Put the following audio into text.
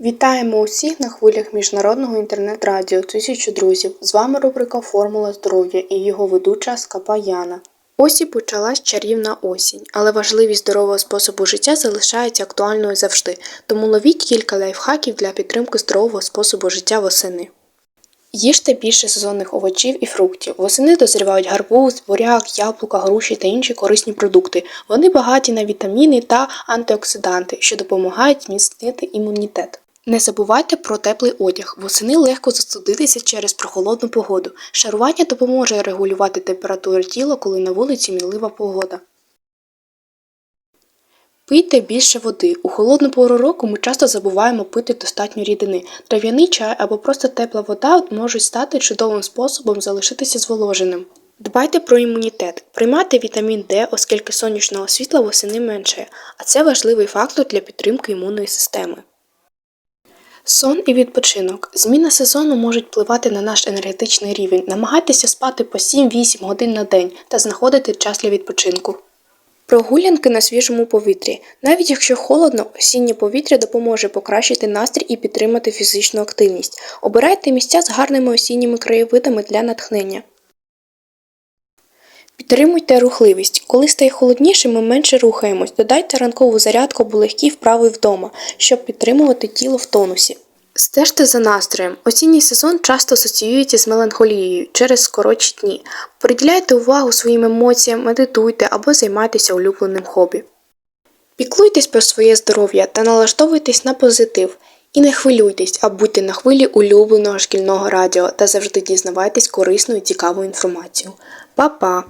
Вітаємо усіх на хвилях міжнародного інтернет-радіо Тисячу друзів. З вами рубрика Формула здоров'я і його ведуча Скапа Яна. Ось і почалась чарівна осінь, але важливість здорового способу життя залишається актуальною завжди, тому ловіть кілька лайфхаків для підтримки здорового способу життя восени. Їжте більше сезонних овочів і фруктів. Восени дозрівають гарбуз, буряк, яблука, груші та інші корисні продукти. Вони багаті на вітаміни та антиоксиданти, що допомагають зміцнити імунітет. Не забувайте про теплий одяг. Восени легко застудитися через прохолодну погоду. Шарування допоможе регулювати температуру тіла, коли на вулиці мінлива погода. Пийте більше води. У холодну пору року ми часто забуваємо пити достатньо рідини. Трав'яний чай або просто тепла вода можуть стати чудовим способом залишитися зволоженим. Дбайте про імунітет. Приймайте вітамін Д, оскільки сонячного світла восени менше, а це важливий фактор для підтримки імунної системи. Сон і відпочинок. Зміна сезону можуть впливати на наш енергетичний рівень. Намагайтеся спати по 7-8 годин на день та знаходити час для відпочинку. Прогулянки на свіжому повітрі. Навіть якщо холодно, осіннє повітря допоможе покращити настрій і підтримати фізичну активність. Обирайте місця з гарними осінніми краєвидами для натхнення. Підтримуйте рухливість. Коли стає холодніше, ми менше рухаємось. Додайте ранкову зарядку або легкі вправи вдома, щоб підтримувати тіло в тонусі. Стежте за настроєм. Осінній сезон часто асоціюється з меланхолією через скоротші дні. Приділяйте увагу своїм емоціям, медитуйте або займайтеся улюбленим хобі. Піклуйтесь про своє здоров'я та налаштовуйтесь на позитив. І не хвилюйтесь, а будьте на хвилі улюбленого шкільного радіо та завжди дізнавайтесь корисну і цікаву інформацію. Па-па!